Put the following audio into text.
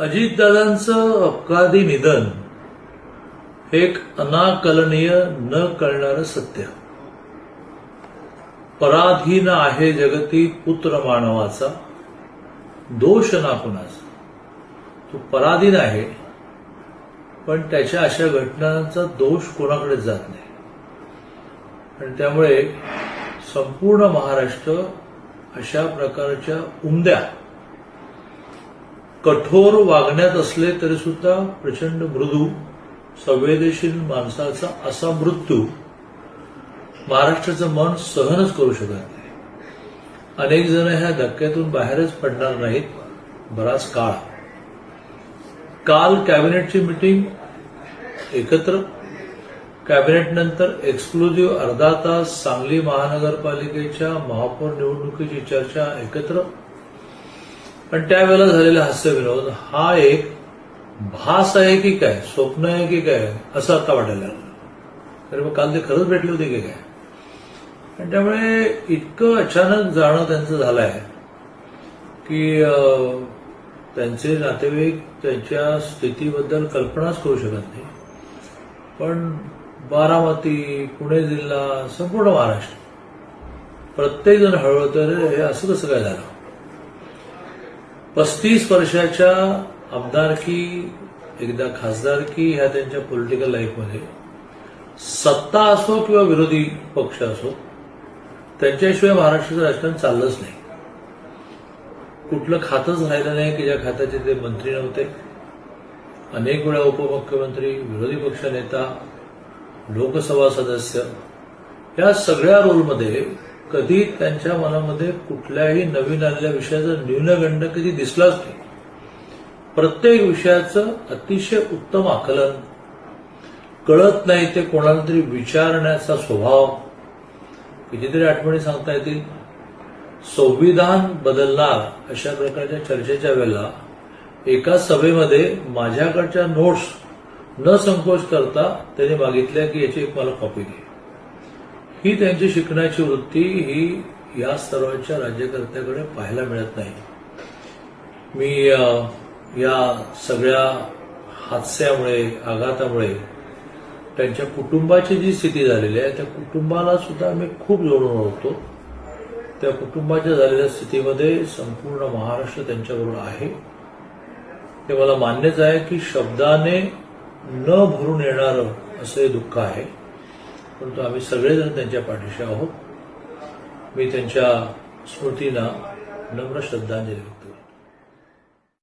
अजितदादांचं अपघाती निधन हे एक अनाकलनीय न कळणारं सत्य. पराधीन आहे जगती पुत्र मानवाचा. दोष ना कुणाचा? तो पराधीन आहे पण त्याच्या अशा घटनांचा दोष कोणाकडे जात नाही. आणि त्यामुळे संपूर्ण महाराष्ट्र अशा प्रकारच्या उमद्या कठोर वागण्यात असले तरी सुद्धा प्रचंड मृदू संवेदनशील माणसाचा असा मृत्यू महाराष्ट्राचं मन सहनच करू शकत नाही. अनेक जण ह्या धक्क्यातून बाहेरच पडणार नाहीत बराच काळ. काल कॅबिनेटची मिटिंग एकत्र कॅबिनेट नंतर एक्सक्लुझिव्ह अर्धा तास सांगली महानगरपालिकेच्या महापौर निवडणुकीची चर्चा एकत्र पण त्यावेळेला झालेला हास्यविनोद हा एक भास आहे की काय स्वप्न आहे की काय असं आता वाटायला लागलं. तर मग काल ते खरंच भेटले होते की काय? आणि त्यामुळे इतकं अचानक जाणं त्यांचं झालं आहे की त्यांचे नातेवाईक त्यांच्या स्थितीबद्दल कल्पनाच करू शकत नाही. पण बारामती पुणे जिल्हा संपूर्ण महाराष्ट्र प्रत्येकजण हळवतं हे असं कसं काय झालं? पस्तीस वर्षाच्या आमदारकी एकदा खासदारकी ह्या त्यांच्या पॉलिटिकल लाईफमध्ये सत्ता असो किंवा विरोधी पक्ष असो त्यांच्याशिवाय महाराष्ट्राचं राजकारण चाललंच नाही. कुठलं खातच राहिलं नाही की ज्या खात्याचे ते मंत्री नव्हते. अनेक वेळा उपमुख्यमंत्री विरोधी पक्ष नेता लोकसभा सदस्य या सगळ्या रोलमध्ये कधी त्यांच्या मनामध्ये कुठल्याही नवीन आलेल्या विषयाचा न्यूनगंड कधी दिसलाच नाही. प्रत्येक विषयाचं अतिशय उत्तम आकलन कळत नाही ते कोणाला तरी विचारण्याचा स्वभाव. कितीतरी आठवणी सांगता येतील. संविधान बदलणार अशा प्रकारच्या चर्चेच्या वेळेला एका सभेमध्ये माझ्याकडच्या नोट्स न संकोच करता त्यांनी मागितल्या की याची एक मला कॉपी घे ही त्यांची शिकण्याची वृत्ती ही या स्तरावरच्या राज्यकर्त्याकडे पाहायला मिळत नाही. मी या सगळ्या हादस्यामुळे आघातामुळे त्यांच्या कुटुंबाची जी स्थिती झालेली आहे त्या कुटुंबाला सुद्धा मी खूप जोडून होतो त्या कुटुंबाच्या झालेल्या स्थितीमध्ये संपूर्ण महाराष्ट्र त्यांच्याबरोबर आहे. हे मला मान्यच आहे की शब्दाने न भरून येणारं असं हे दुःख आहे. परंतु आम्ही सगळेजण त्यांच्या पाठीशी आहोत. मी त्यांच्या स्मृतींना नम्र श्रद्धांजली